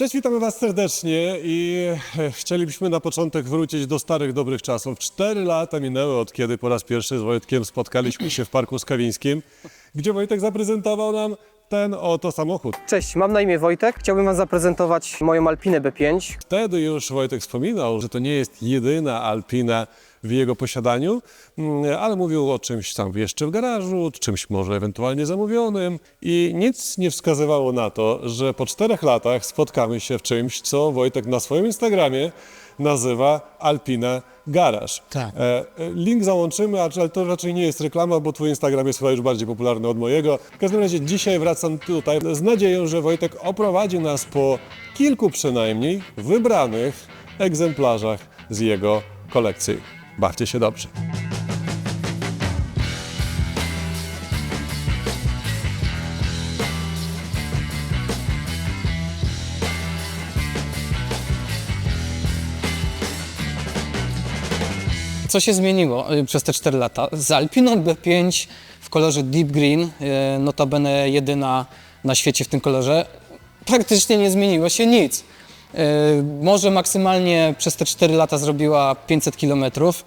Cześć, witamy Was serdecznie i e, chcielibyśmy na początek wrócić do starych, dobrych czasów. Cztery lata minęły od kiedy po raz pierwszy z Wojtkiem spotkaliśmy się w Parku Skawińskim, gdzie Wojtek zaprezentował nam ten oto samochód. Cześć, mam na imię Wojtek. Chciałbym Wam zaprezentować moją Alpinę B5. Wtedy już Wojtek wspominał, że to nie jest jedyna Alpina w jego posiadaniu, mm, ale mówił o czymś tam jeszcze w garażu, czymś może ewentualnie zamówionym i nic nie wskazywało na to, że po czterech latach spotkamy się w czymś, co Wojtek na swoim Instagramie nazywa Alpina Garaż. Tak. E, e, link załączymy, ale to raczej nie jest reklama, bo twój Instagram jest chyba już bardziej popularny od mojego. W każdym razie dzisiaj wracam tutaj z nadzieją, że Wojtek oprowadzi nas po kilku przynajmniej wybranych egzemplarzach z jego kolekcji. Bawcie się dobrze. Co się zmieniło y, przez te 4 lata? Z Alpiną B5 w kolorze Deep Green, y, notabene jedyna na świecie w tym kolorze, praktycznie nie zmieniło się nic. Y, Może maksymalnie przez te 4 lata zrobiła 500 kilometrów.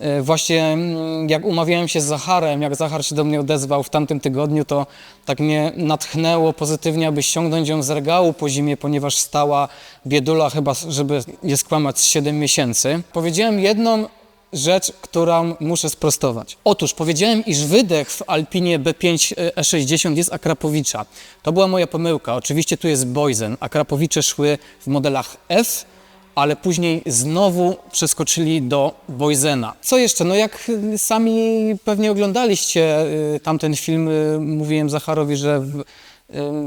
Y, Właśnie mm, jak umawiałem się z Zacharem, jak Zachar się do mnie odezwał w tamtym tygodniu, to tak mnie natchnęło pozytywnie, aby ściągnąć ją z regału po zimie, ponieważ stała biedula chyba, żeby je skłamać, z 7 miesięcy. Powiedziałem jedną rzecz, którą muszę sprostować. Otóż powiedziałem, iż wydech w Alpinie B5 E60 jest Akrapowicza. To była moja pomyłka. Oczywiście tu jest Boysen. Akrapowicze szły w modelach F, ale później znowu przeskoczyli do Boysena. Co jeszcze? No jak y, sami pewnie oglądaliście y, tamten film, y, mówiłem Zacharowi, że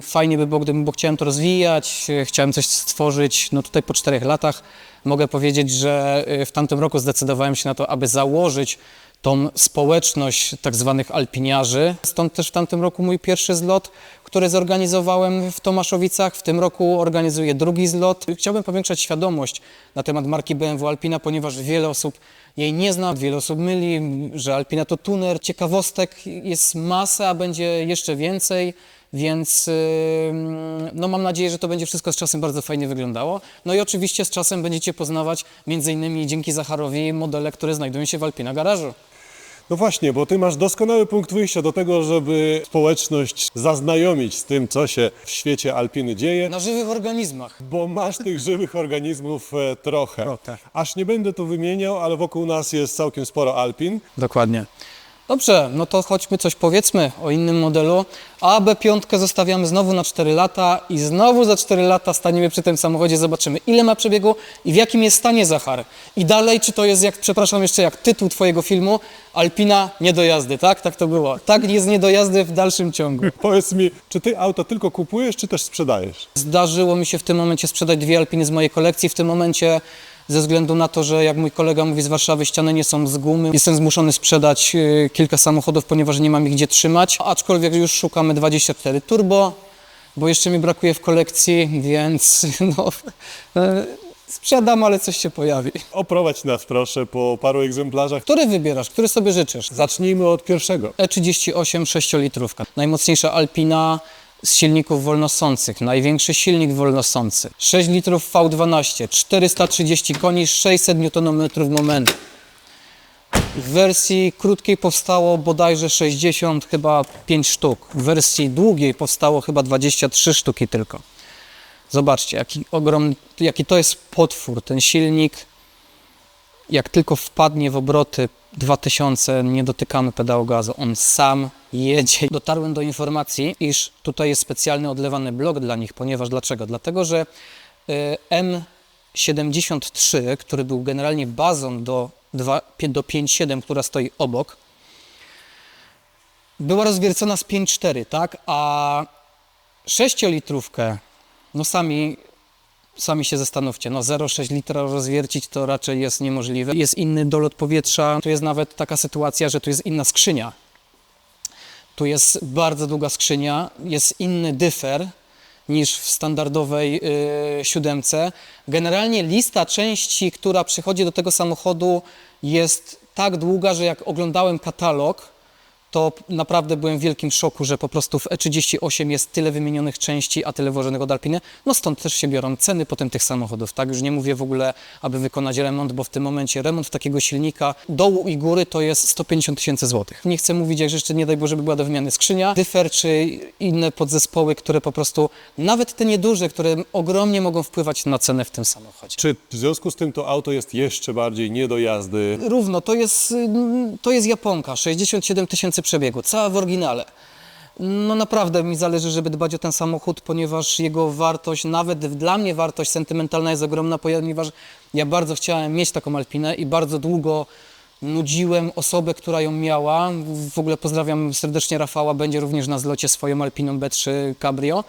fajnie by było, gdybym, bo chciałem to rozwijać, chciałem coś stworzyć. No tutaj po czterech latach mogę powiedzieć, że y, w tamtym roku zdecydowałem się na to, aby założyć tą społeczność tak zwanych alpiniarzy. Stąd też w tamtym roku mój pierwszy zlot, który zorganizowałem w Tomaszowicach. W tym roku organizuję drugi zlot. Chciałbym powiększać świadomość na temat marki BMW Alpina, ponieważ wiele osób jej nie zna, wiele osób myli, że Alpina to tuner. Ciekawostek jest masa, a będzie jeszcze więcej. Więc no mam nadzieję, że to będzie wszystko z czasem bardzo fajnie wyglądało. No i oczywiście z czasem będziecie poznawać między innymi dzięki Zacharowi modele, które znajdują się w Alpina Garażu. No właśnie, bo ty masz doskonały punkt wyjścia do tego, żeby społeczność zaznajomić z tym, co się w świecie Alpiny dzieje. Na żywych organizmach. Bo masz tych żywych organizmów e, trochę. Aż nie będę tu wymieniał, ale wokół nas jest całkiem sporo Alpin. Dokładnie. Dobrze, no to chodźmy coś powiedzmy o innym modelu. A B5 zostawiamy znowu na 4 lata i znowu za 4 lata staniemy przy tym samochodzie, zobaczymy ile ma przebiegu i w jakim jest stanie Zachar. I dalej, czy to jest jak, przepraszam jeszcze, jak tytuł twojego filmu, Alpina nie do jazdy, tak? Tak to było. Tak jest nie do jazdy w dalszym ciągu. Powiedz mi, czy ty auto tylko kupujesz, czy też sprzedajesz? Zdarzyło mi się w tym momencie sprzedać dwie Alpiny z mojej kolekcji. W tym momencie ze względu na to, że jak mój kolega mówi z Warszawy, ściany nie są z gumy, jestem zmuszony sprzedać e, kilka samochodów, ponieważ nie mam ich gdzie trzymać. Aczkolwiek już szukamy 24 Turbo, bo jeszcze mi brakuje w kolekcji, więc no, e, sprzedam, ale coś się pojawi. Oprowadź nas proszę po paru egzemplarzach. Który wybierasz? Który sobie życzysz? Zacznijmy od pierwszego. E38 6-litrówka. Najmocniejsza Alpina z silników wolnosących. Największy silnik wolnosący. 6 litrów V12, 430 koni, 600 Nm momentu. W wersji krótkiej powstało bodajże 60, chyba 5 sztuk. W wersji długiej powstało chyba 23 sztuki tylko. Zobaczcie, jaki ogromny, jaki to jest potwór. Ten silnik jak tylko wpadnie w obroty 2000, nie dotykamy pedału gazu, on sam jedzie. Dotarłem do informacji, iż tutaj jest specjalny odlewany blok dla nich, ponieważ dlaczego? Dlatego, że y, M73, który był generalnie bazą do, do 5.7, która stoi obok, była rozwiercona z 5.4, tak? A 6-litrówkę, no sami Sami się zastanówcie, no 0,6 litra rozwiercić to raczej jest niemożliwe. Jest inny dolot powietrza, tu jest nawet taka sytuacja, że tu jest inna skrzynia. Tu jest bardzo długa skrzynia, jest inny dyfer niż w standardowej yy, siódemce. Generalnie lista części, która przychodzi do tego samochodu jest tak długa, że jak oglądałem katalog, to naprawdę byłem w wielkim szoku, że po prostu w E38 jest tyle wymienionych części, a tyle włożonych od Alpiny. No stąd też się biorą ceny potem tych samochodów, tak? Już nie mówię w ogóle, aby wykonać remont, bo w tym momencie remont takiego silnika dołu i góry to jest 150 tysięcy złotych. Nie chcę mówić, jak jeszcze nie daj Boże by była do wymiany skrzynia, dyfer czy inne podzespoły, które po prostu, nawet te nieduże, które ogromnie mogą wpływać na cenę w tym samochodzie. Czy w związku z tym to auto jest jeszcze bardziej nie do jazdy? Równo, to jest, mm, to jest Japonka, 67 tysięcy przebiegu, cała w oryginale. No naprawdę mi zależy, żeby dbać o ten samochód, ponieważ jego wartość, nawet dla mnie wartość sentymentalna jest ogromna, ponieważ ja bardzo chciałem mieć taką Alpinę i bardzo długo nudziłem osobę, która ją miała. W ogóle pozdrawiam serdecznie Rafała, będzie również na zlocie swoją Alpiną B3 Cabrio.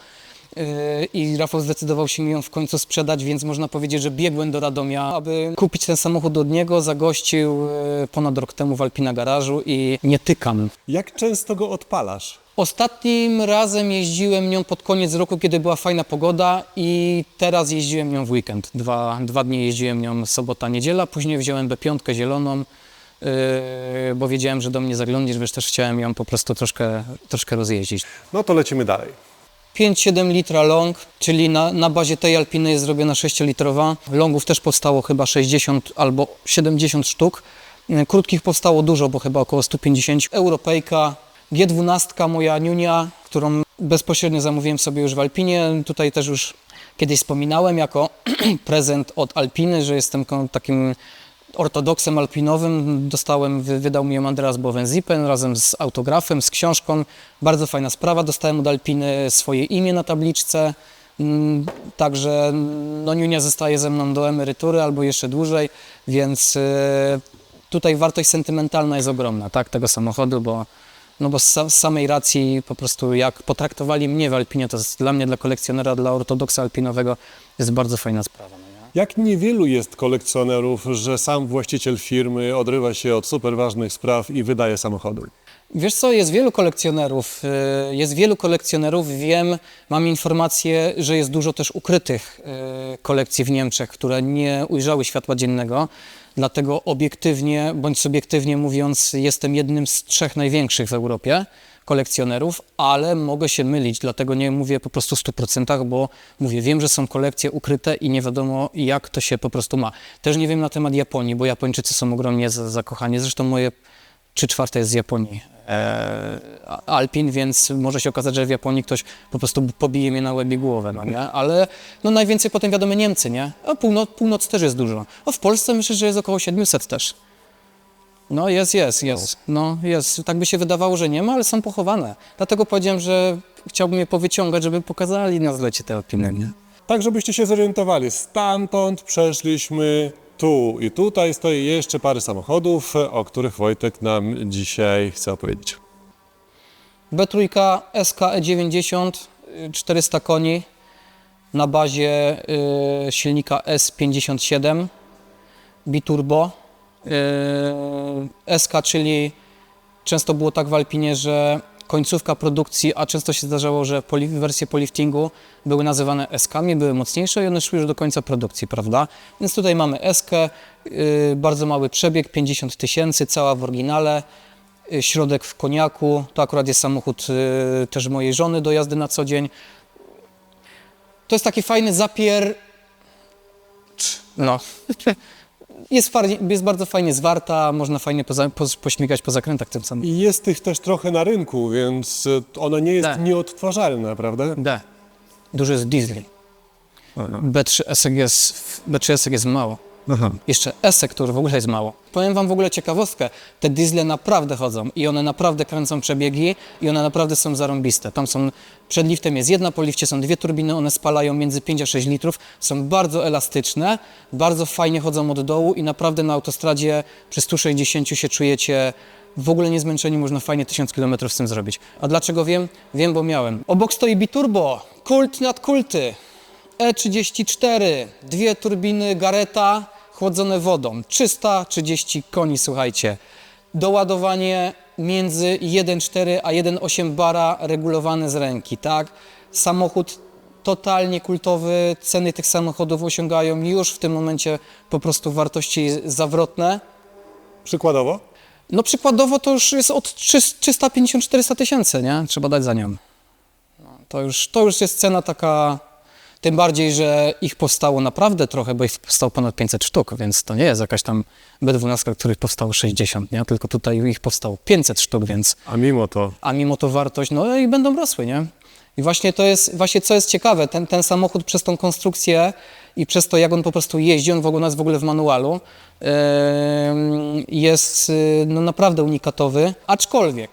Yy, I Rafał zdecydował się mi ją w końcu sprzedać, więc można powiedzieć, że biegłem do Radomia, aby kupić ten samochód od niego. Zagościł yy, ponad rok temu w Alpina Garażu i nie tykam. Jak często go odpalasz? Ostatnim razem jeździłem nią pod koniec roku, kiedy była fajna pogoda i teraz jeździłem nią w weekend. Dwa, dwa dni jeździłem nią sobota, niedziela, później wziąłem B5 zieloną, yy, bo wiedziałem, że do mnie zaglądniesz, wiesz, też chciałem ją po prostu troszkę, troszkę rozjeździć. No to lecimy dalej. 5,7 litra long, czyli na, na bazie tej Alpiny jest zrobiona 6-litrowa. Longów też powstało chyba 60 albo 70 sztuk. Yy, Krótkich powstało dużo, bo chyba około 150. Europejka, G12 moja Niunia, którą bezpośrednio zamówiłem sobie już w Alpinie. Tutaj też już kiedyś wspominałem jako prezent od Alpiny, że jestem takim ortodoksem alpinowym. Dostałem, wy- wydał mi ją Andreas Bovenzipen razem z autografem, z książką. Bardzo fajna sprawa. Dostałem od Alpiny swoje imię na tabliczce. Mm, Także no, Niunia zostaje ze mną do emerytury albo jeszcze dłużej, więc e, tutaj wartość sentymentalna jest ogromna tak, tego samochodu, bo, no bo z samej racji po prostu jak potraktowali mnie w Alpinie, to jest dla mnie, dla kolekcjonera, dla ortodoksa alpinowego jest bardzo fajna sprawa. Jak niewielu jest kolekcjonerów, że sam właściciel firmy odrywa się od super ważnych spraw i wydaje samochody? Wiesz co, jest wielu kolekcjonerów, y, jest wielu kolekcjonerów, wiem, mam informację, że jest dużo też ukrytych y, kolekcji w Niemczech, które nie ujrzały światła dziennego, dlatego obiektywnie bądź subiektywnie mówiąc jestem jednym z trzech największych w Europie kolekcjonerów, ale mogę się mylić, dlatego nie mówię po prostu w 100%, bo mówię, wiem, że są kolekcje ukryte i nie wiadomo jak to się po prostu ma. Też nie wiem na temat Japonii, bo Japończycy są ogromnie za- zakochani, zresztą moje trzy czwarte jest z Japonii. E, Alpin, więc może się okazać, że w Japonii ktoś po prostu pobije mnie na łebie głowę, no nie? Ale no najwięcej potem wiadomo Niemcy, nie? A północ, północ też jest dużo. A w Polsce myślę, że jest około 700 też. No jest, jest, jest. No jest. Tak by się wydawało, że nie ma, ale są pochowane. Dlatego powiedziałem, że chciałbym je powyciągać, żeby pokazali na zlecie te Alpiny, nie? Tak, żebyście się zorientowali, stamtąd przeszliśmy tu i tutaj stoi jeszcze parę samochodów, o których Wojtek nam dzisiaj chce opowiedzieć. B3 SKE90, y, 400 koni na bazie y, silnika S57 biturbo. Y, SK, czyli często było tak w Alpinie, że końcówka produkcji, a często się zdarzało, że poli, wersje poliftingu były nazywane SK-ami, były mocniejsze i one szły już do końca produkcji, prawda? Więc tutaj mamy SK, y, bardzo mały przebieg, 50 tysięcy, cała w oryginale y, środek w koniaku. To akurat jest samochód y, też mojej żony do jazdy na co dzień. To jest taki fajny zapier. No. Jest, jest bardzo fajnie zwarta, można fajnie poza, po, pośmigać po zakrętach tym samym. I jest tych też trochę na rynku, więc e, ona nie jest Tak. nieodtwarzalna, prawda? D. Dużo jest diesli. B3 ESEG jest, B3 ESEG jest mało. Aha. Jeszcze ESEG, który w ogóle jest mało. Powiem Wam w ogóle ciekawostkę. Te diesle naprawdę chodzą i one naprawdę kręcą przebiegi i one naprawdę są zarąbiste. Tam są, przed liftem jest jedna, po lifcie są dwie turbiny, one spalają między 5 a 6 litrów. Są bardzo elastyczne, bardzo fajnie chodzą od dołu i naprawdę na autostradzie przy 160 się czujecie w ogóle niezmęczeni, można fajnie 1000 km z tym zrobić. A dlaczego wiem? Wiem, bo miałem. Obok stoi biturbo, kult nad kulty. E34, dwie turbiny Gareta chłodzone wodą, 330 koni, słuchajcie. Doładowanie między 1,4 a 1,8 bara regulowane z ręki, tak? Samochód totalnie kultowy, ceny tych samochodów osiągają już w tym momencie po prostu wartości zawrotne. Przykładowo? No przykładowo to już jest od 350-400 tysięcy, nie? Trzeba dać za nią. No, to, już, to już jest cena taka, tym bardziej, że ich powstało naprawdę trochę, bo ich powstało ponad 500 sztuk, więc to nie jest jakaś tam B12, których powstało 60, nie? Tylko tutaj ich powstało 500 sztuk, więc A mimo to a mimo to wartość, no i będą rosły, nie? I właśnie to jest, właśnie co jest ciekawe, ten, ten samochód przez tą konstrukcję i przez to, jak on po prostu jeździ, on w ogóle jest w ogóle w manualu, em, jest y, no, naprawdę unikatowy, aczkolwiek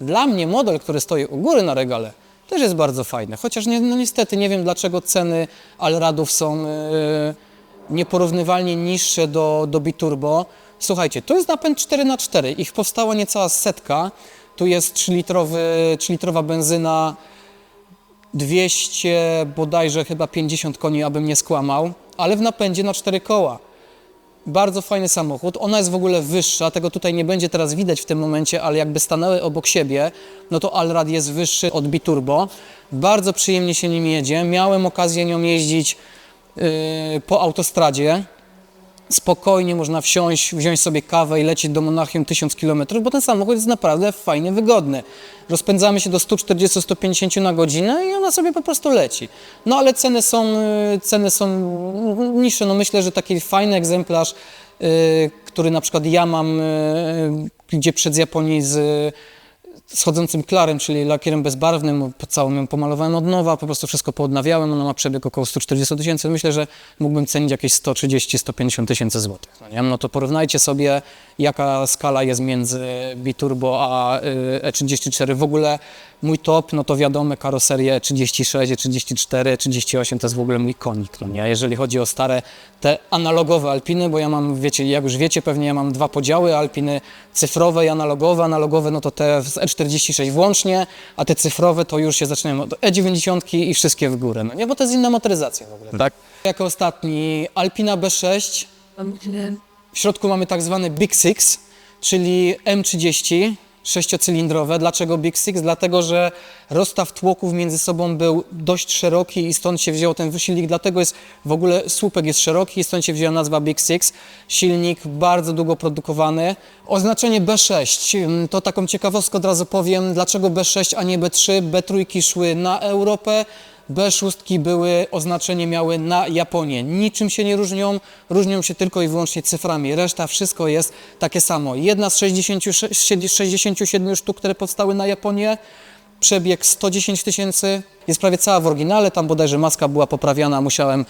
dla mnie model, który stoi u góry na regale, też jest bardzo fajny, chociaż nie, no niestety nie wiem, dlaczego ceny Allradów są y, nieporównywalnie niższe do, do Biturbo. Słuchajcie, to jest napęd 4x4, ich powstała niecała setka, tu jest 3-litrowy, 3-litrowa benzyna, 200 bodajże chyba 50 koni, abym nie skłamał, ale w napędzie na 4 koła. Bardzo fajny samochód. Ona jest w ogóle wyższa, tego tutaj nie będzie teraz widać w tym momencie, ale jakby stanęły obok siebie, no to Allrad jest wyższy od Biturbo. Bardzo przyjemnie się nim jedzie. Miałem okazję nią jeździć yy, po autostradzie. Spokojnie można wsiąść, wziąć sobie kawę i lecieć do Monachium 1000 km, bo ten samochód jest naprawdę fajnie wygodny. Rozpędzamy się do 140-150 na godzinę i ona sobie po prostu leci. No ale ceny są, y, ceny są niższe. No myślę, że taki fajny egzemplarz, y, który na przykład ja mam, y, gdzie przed Japonii z schodzącym klarem, czyli lakierem bezbarwnym, całą ją pomalowałem od nowa, po prostu wszystko poodnawiałem, ona ma przebieg około 140 tysięcy, myślę, że mógłbym cenić jakieś 130-150 tysięcy złotych. No, nie? no to porównajcie sobie, jaka skala jest między Biturbo a y, E34. W ogóle mój top, no to wiadomo, karoserie E36, E34, E38 to jest w ogóle mój konik. No nie? Jeżeli chodzi o stare, te analogowe Alpiny, bo ja mam, wiecie, jak już wiecie, pewnie ja mam dwa podziały, Alpiny cyfrowe i analogowe. Analogowe no to te z E46 włącznie, a te cyfrowe to już się zaczynają od E90 i wszystkie w górę, no nie? Bo to jest inna motoryzacja w ogóle, tak? Jako ostatni Alpina B6, w środku mamy tak zwany Big Six, czyli M30, sześciocylindrowe. Dlaczego Big Six? Dlatego, że rozstaw tłoków między sobą był dość szeroki i stąd się wziął ten silnik. Dlatego jest w ogóle słupek jest szeroki i stąd się wzięła nazwa Big Six. Silnik bardzo długo produkowany. Oznaczenie B6 mm, to taką ciekawostkę od razu powiem. Dlaczego B6, a nie B3? B3 szły na Europę. B6 były, oznaczenie miały na Japonię. Niczym się nie różnią, różnią się tylko i wyłącznie cyframi. Reszta wszystko jest takie samo. Jedna z 66 67 sztuk, które powstały na Japonię, przebieg 110 tysięcy, jest prawie cała w oryginale, tam bodajże maska była poprawiana, musiałem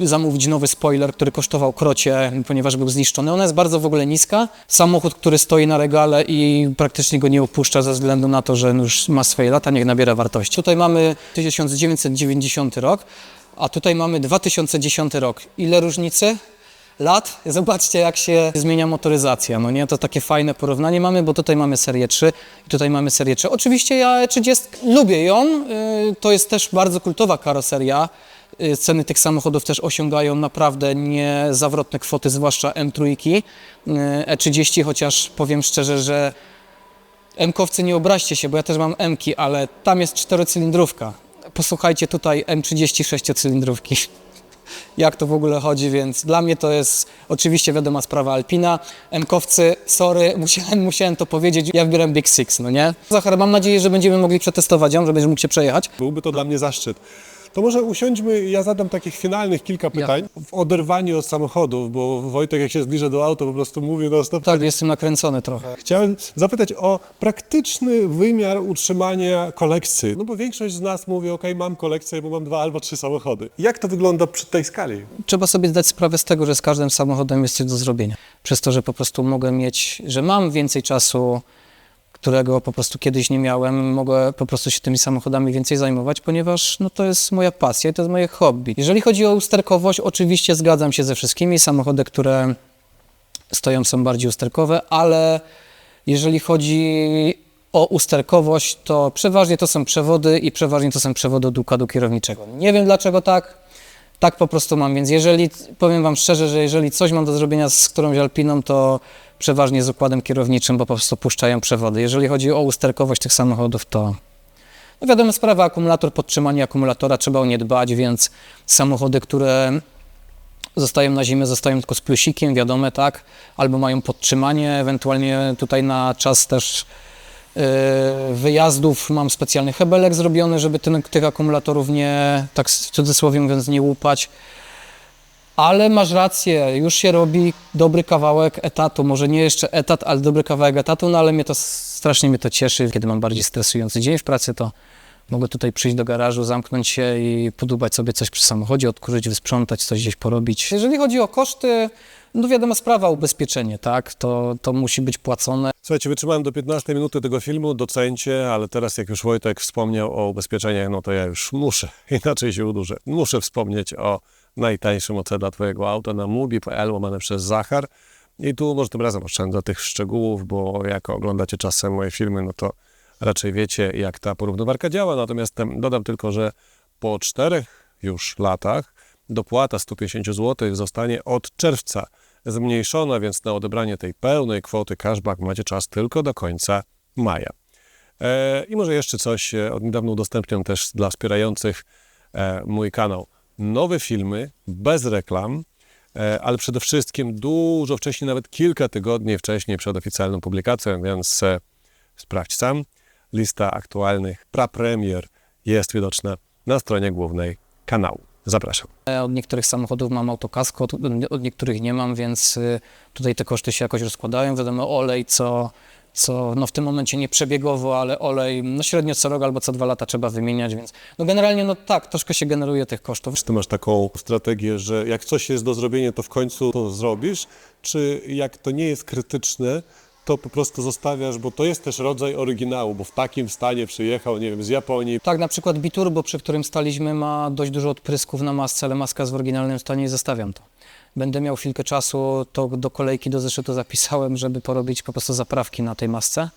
y, zamówić nowy spoiler, który kosztował krocie, ponieważ był zniszczony. Ona jest bardzo w ogóle niska. Samochód, który stoi na regale i praktycznie go nie opuszcza ze względu na to, że już ma swoje lata, niech nabiera wartości. Tutaj mamy 1990 rok, a tutaj mamy 2010 rok. Ile różnicy? Lat. Zobaczcie, jak się zmienia motoryzacja. No nie, to takie fajne porównanie mamy, bo tutaj mamy serię 3 i tutaj mamy serię 3. Oczywiście ja 30 lubię ją. y, To jest też bardzo kultowa karoseria. Y, Ceny tych samochodów też osiągają naprawdę niezawrotne kwoty, zwłaszcza M3. y, E30, chociaż powiem szczerze, że M-kowcy nie obraźcie się, bo ja też mam M-ki, ale tam jest czterocylindrówka. Posłuchajcie tutaj M30 cylindrówki jak to w ogóle chodzi, więc dla mnie to jest oczywiście wiadoma sprawa Alpina. M-kowcy, sorry, musiałem, musiałem to powiedzieć, ja wybieram Big Six, no nie? Zachar, mam nadzieję, że będziemy mogli przetestować ją, że będziesz mógł się przejechać. byłby to dla mnie zaszczyt. To może usiądźmy, ja zadam takich finalnych kilka pytań w oderwaniu od samochodów, bo Wojtek jak się zbliża do auta po prostu mówi no stop. Tak, jestem nakręcony trochę. Chciałem zapytać o praktyczny wymiar utrzymania kolekcji. No bo większość z nas mówi, ok, mam kolekcję, bo mam dwa albo trzy samochody. Jak to wygląda przy tej skali? Trzeba sobie zdać sprawę z tego, że z każdym samochodem jest coś do zrobienia. Przez to, że po prostu mogę mieć, że mam więcej czasu, którego po prostu kiedyś nie miałem, mogę po prostu się tymi samochodami więcej zajmować, ponieważ no, to jest moja pasja i to jest moje hobby. Jeżeli chodzi o usterkowość, oczywiście zgadzam się ze wszystkimi. Samochody, które stoją są bardziej usterkowe, ale jeżeli chodzi o usterkowość, to przeważnie to są przewody i przeważnie to są przewody od układu kierowniczego. Nie wiem dlaczego tak, tak po prostu mam, więc jeżeli, powiem Wam szczerze, że jeżeli coś mam do zrobienia z którąś Alpiną, to przeważnie z układem kierowniczym, bo po prostu puszczają przewody. Jeżeli chodzi o usterkowość tych samochodów, to no wiadomo, sprawa akumulator, podtrzymanie akumulatora, trzeba o nie dbać, więc samochody, które zostają na zimę, zostają tylko z plusikiem, wiadome, tak? Albo mają podtrzymanie, ewentualnie tutaj na czas też yy, wyjazdów mam specjalny hebelek zrobiony, żeby ten, tych akumulatorów nie, tak w cudzysłowie mówiąc, nie łupać. Ale masz rację, już się robi dobry kawałek etatu, może nie jeszcze etat, ale dobry kawałek etatu, no ale mnie to strasznie mnie to cieszy. Kiedy mam bardziej stresujący dzień w pracy, to mogę tutaj przyjść do garażu, zamknąć się i podubać sobie coś przy samochodzie, odkurzyć, wysprzątać, coś gdzieś porobić. Jeżeli chodzi o koszty, no wiadomo sprawa, ubezpieczenie, tak, to, to musi być płacone. Słuchajcie, wytrzymałem do 15 minuty tego filmu, docencie, ale teraz jak już Wojtek wspomniał o ubezpieczeniach, no to ja już muszę, inaczej się udurzę. Muszę wspomnieć o najtańszym OC dla Twojego auta na mubi.pl łamane przez Zachar. I tu może tym razem oszczędzę tych szczegółów, bo jak oglądacie czasem moje filmy, no to raczej wiecie, jak ta porównywarka działa. Natomiast dodam tylko, że po czterech już latach dopłata 150 zł zostanie od czerwca zmniejszona, więc na odebranie tej pełnej kwoty cashback macie czas tylko do końca maja. E, I może jeszcze coś, e, od niedawna udostępniam też dla wspierających e, mój kanał. Nowe filmy, bez reklam, e, ale przede wszystkim dużo wcześniej, nawet kilka tygodni wcześniej przed oficjalną publikacją, więc e, sprawdź sam. Lista aktualnych prapremier jest widoczna na stronie głównej kanału. Zapraszam. E, Od niektórych samochodów mam autokasko, od, niektórych nie mam, więc tutaj te koszty się jakoś rozkładają. Wiadomo, olej, co, co no w tym momencie nie przebiegowo, ale olej no średnio co rok albo co dwa lata trzeba wymieniać, więc no generalnie no tak, troszkę się generuje tych kosztów. Czy ty masz taką strategię, że jak coś jest do zrobienia, to w końcu to zrobisz? Czy jak to nie jest krytyczne, to po prostu zostawiasz, bo to jest też rodzaj oryginału, bo w takim stanie przyjechał, nie wiem, z Japonii. Tak, na przykład Biturbo, przy którym staliśmy, ma dość dużo odprysków na masce, ale maska jest w oryginalnym stanie i zostawiam to. Będę miał chwilkę czasu, to do kolejki do zeszytu zapisałem, żeby porobić po prostu zaprawki na tej masce,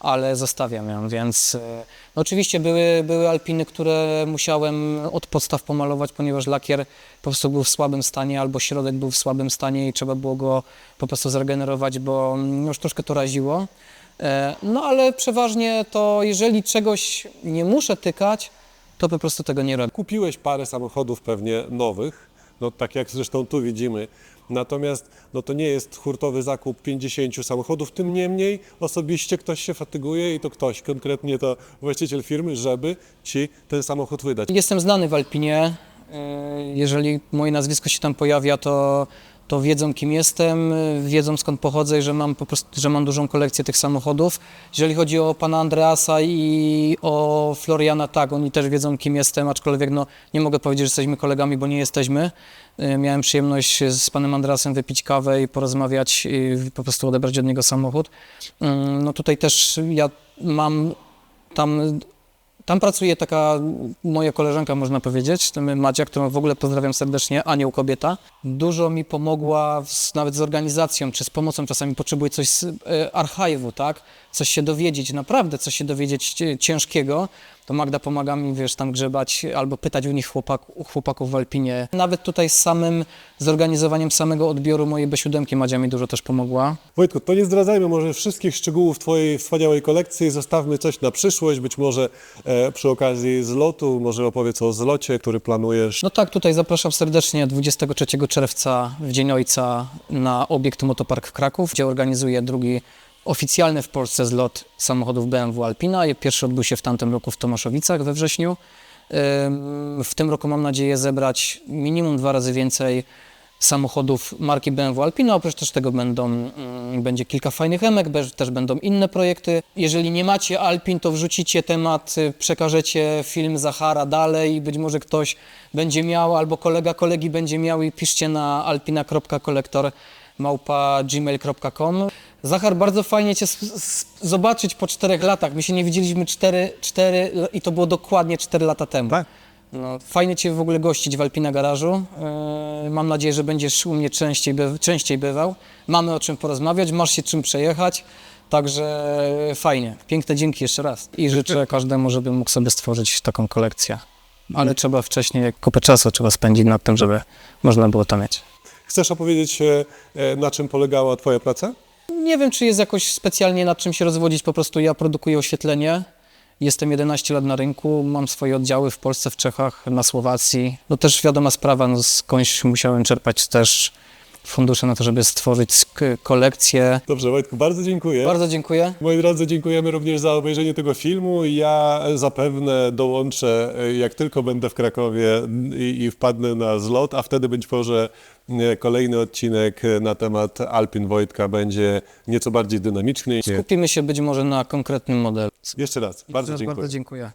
ale zostawiam ją, więc e, no oczywiście były, były alpiny, które musiałem od podstaw pomalować, ponieważ lakier po prostu był w słabym stanie albo środek był w słabym stanie i trzeba było go po prostu zregenerować, bo już troszkę to raziło. E, No ale przeważnie to jeżeli czegoś nie muszę tykać, to po prostu tego nie robię. Kupiłeś parę samochodów pewnie nowych, no tak jak zresztą tu widzimy. Natomiast no to nie jest hurtowy zakup 50 samochodów, tym niemniej osobiście ktoś się fatyguje i to ktoś, konkretnie to właściciel firmy, żeby ci ten samochód wydać. Jestem znany w Alpinie. E, Jeżeli moje nazwisko się tam pojawia, to, to wiedzą kim jestem, wiedzą skąd pochodzę i że mam po prostu, że mam dużą kolekcję tych samochodów. Jeżeli chodzi o pana Andreasa i o Floriana, tak, oni też wiedzą kim jestem, aczkolwiek no, nie mogę powiedzieć, że jesteśmy kolegami, bo nie jesteśmy. E, Miałem przyjemność z panem Andreasem wypić kawę i porozmawiać i po prostu odebrać od niego samochód. Mm, No tutaj też ja mam tam tam pracuje taka moja koleżanka, można powiedzieć, Madzia, którą w ogóle pozdrawiam serdecznie, Anioł Kobieta. Dużo mi pomogła z, nawet z organizacją, czy z pomocą. Czasami potrzebuję coś z e, archiwu, tak? Coś się dowiedzieć, naprawdę coś się dowiedzieć cie- ciężkiego. To Magda pomaga mi, wiesz, tam grzebać albo pytać u nich chłopak, u chłopaków w Alpinie. Nawet tutaj z samym zorganizowaniem samego odbioru mojej B7 Madzia mi dużo też pomogła. Wojtku, to nie zdradzajmy może wszystkich szczegółów Twojej wspaniałej kolekcji, zostawmy coś na przyszłość, być może e, przy okazji zlotu, może opowiedz o zlocie, który planujesz. No tak, tutaj zapraszam serdecznie 23 czerwca w Dzień Ojca na obiekt Motopark Kraków, gdzie organizuję drugi oficjalny w Polsce zlot samochodów BMW Alpina. Pierwszy odbył się w tamtym roku w Tomaszowicach we wrześniu. W tym roku mam nadzieję zebrać minimum dwa razy więcej samochodów marki BMW Alpina. Oprócz też tego będą, będzie kilka fajnych emek, też będą inne projekty. Jeżeli nie macie Alpin, to wrzucicie temat, y, przekażecie film Zachara dalej, być może ktoś będzie miał, albo kolega kolegi będzie miał i piszcie na alpina.kolektor małpa gmail.com. Zachar, bardzo fajnie Cię zobaczyć po czterech latach. My się nie widzieliśmy cztery, cztery i to było dokładnie cztery lata temu. Tak? No, fajnie Cię w ogóle gościć w Alpina Garażu. Yy, mam nadzieję, że będziesz u mnie częściej, by, częściej bywał. Mamy o czym porozmawiać, masz się czym przejechać. Także fajnie. Piękne dzięki jeszcze raz. I życzę każdemu, żeby mógł sobie stworzyć taką kolekcję. Ale trzeba wcześniej, kupę czasu trzeba spędzić nad tym, żeby można było to mieć. Chcesz opowiedzieć, e, na czym polegała Twoja praca? Nie wiem, czy jest jakoś specjalnie nad czym się rozwodzić, po prostu ja produkuję oświetlenie Jestem 11 lat na rynku, mam swoje oddziały w Polsce, w Czechach, na Słowacji. No też wiadoma sprawa, no skądś musiałem czerpać też fundusze na to, żeby stworzyć kolekcję. Dobrze, Wojtku, bardzo dziękuję. Bardzo dziękuję. Moi drodzy, dziękujemy również za obejrzenie tego filmu. Ja zapewne dołączę, jak tylko będę w Krakowie i, i wpadnę na zlot, a wtedy być może kolejny odcinek na temat Alpin Wojtka będzie nieco bardziej dynamiczny. Skupimy się być może na konkretnym modelu. Jeszcze raz, bardzo dziękuję. Bardzo dziękuję.